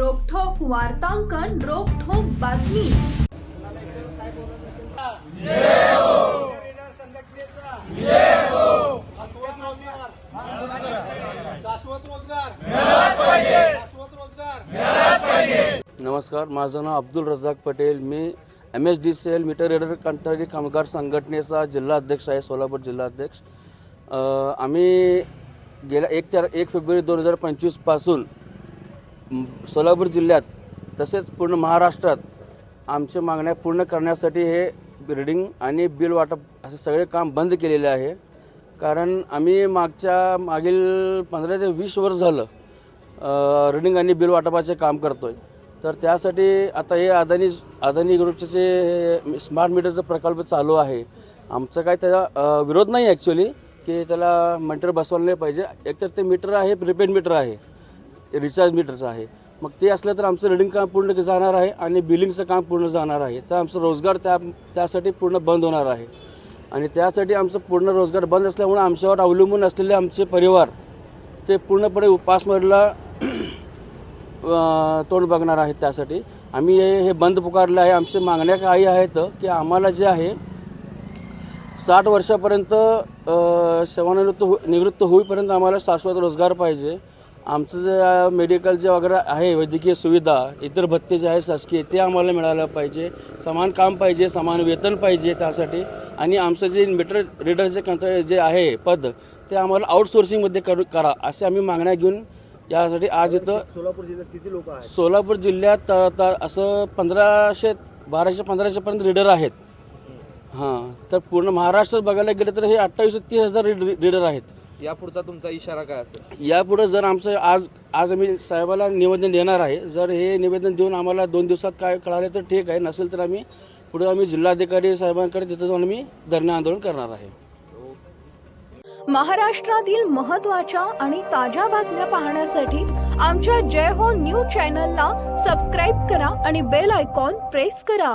वार्तांकन रोखोक बातमी. नमस्कार माझं नाव अब्दुल रजाक पटेल. मी M S D C L meter reader कंत्राटी कामगार संघटनेचा जिल्हा अध्यक्ष आहे सोलापूर जिल्हा अध्यक्ष. आम्ही गेल्या एक चार एक फेब्रुवारी दोन हजार पंचवीसपासून सोलापूर जिल्ह्यात तसेच पूर्ण महाराष्ट्रात आमच्या मागण्या पूर्ण करण्यासाठी हे बिल्डिंग आणि बिल वाटप असे सगळे काम बंद केलेले आहे. कारण आम्ही मागच्या मागील पंधरा ते वीस वर्ष झालं रिडिंग आणि बिल वाटपाचे काम करतो आहे तर त्यासाठी आता हे अदानी अदानी ग्रुपचे जे हे स्मार्ट मीटरचा प्रकल्प चालू आहे आमचं काय त्याचा विरोध नाही ॲक्च्युली की त्याला मीटर बसवायला नाही पाहिजे. एकतर ते मीटर आहे प्रिपेड मीटर आहे. रिचार्ज मीटरचं आहे. मग ते असलं तर आमचं रिडिंग काम पूर्ण जाणार आहे आणि बिलिंगचं काम पूर्ण जाणार आहे. तर आमचं रोजगार त्या त्यासाठी पूर्ण बंद होणार आहे. आणि त्यासाठी आमचं पूर्ण रोजगार बंद असल्यामुळे आमच्यावर अवलंबून असलेले आमचे परिवार ते पूर्णपणे उपासमारीला तोंड बघणार आहेत त्यासाठी. आम्ही हे बंद पुकारलं आहे. आमच्या मागण्या काही आहेत की आम्हाला जे आहे साठ वर्षापर्यंत सेवानिवृत्त हो निवृत्त होईपर्यंत आम्हाला शाश्वत रोजगार पाहिजे. आमचं जे मेडिकल जे वगैरे आहे वैद्यकीय सुविधा इतर भत्ते जे आहे शासकीय ते आम्हाला मिळालं पाहिजे. समान काम पाहिजे समान वेतन पाहिजे त्यासाठी. आणि आमचं जे मीटर रिडरचे कंत्र जे आहे पद ते आम्हाला आउटसोर्सिंगमध्ये करू करा असे आम्ही मागण्या घेऊन यासाठी आज इथं सोलापूर जिल्ह्यात किती लोक आहेत? सोलापूर जिल्ह्यात असं पंधराशे बाराशे पंधराशेपर्यंत रीडर आहेत. हां तर पूर्ण महाराष्ट्रात बघायला गेलं तर हे अठ्ठावीस ते तीस हजार रीडर आहेत. यापुढचा तुमचा इशारा काय असेल? यापुढे जर आमचं आज आज आम्ही साहेबाला निवेदन देणार आहे जर हे निवेदन देऊन आम्हाला दोन दिवसात काय कळाले तर ठीक आहे नसेल तर आम्ही पुढे आम्ही जिल्हाधिकारी साहेबांकडे तिथं जाऊन आम्ही धरणे आंदोलन करणार आहे. महाराष्ट्रातील महत्त्वाच्या आणि ताज्या बातम्या पाहण्यासाठी आमच्या जय हो न्यूज चॅनलला सबस्क्राईब करा आणि बेल आयकॉन प्रेस करा.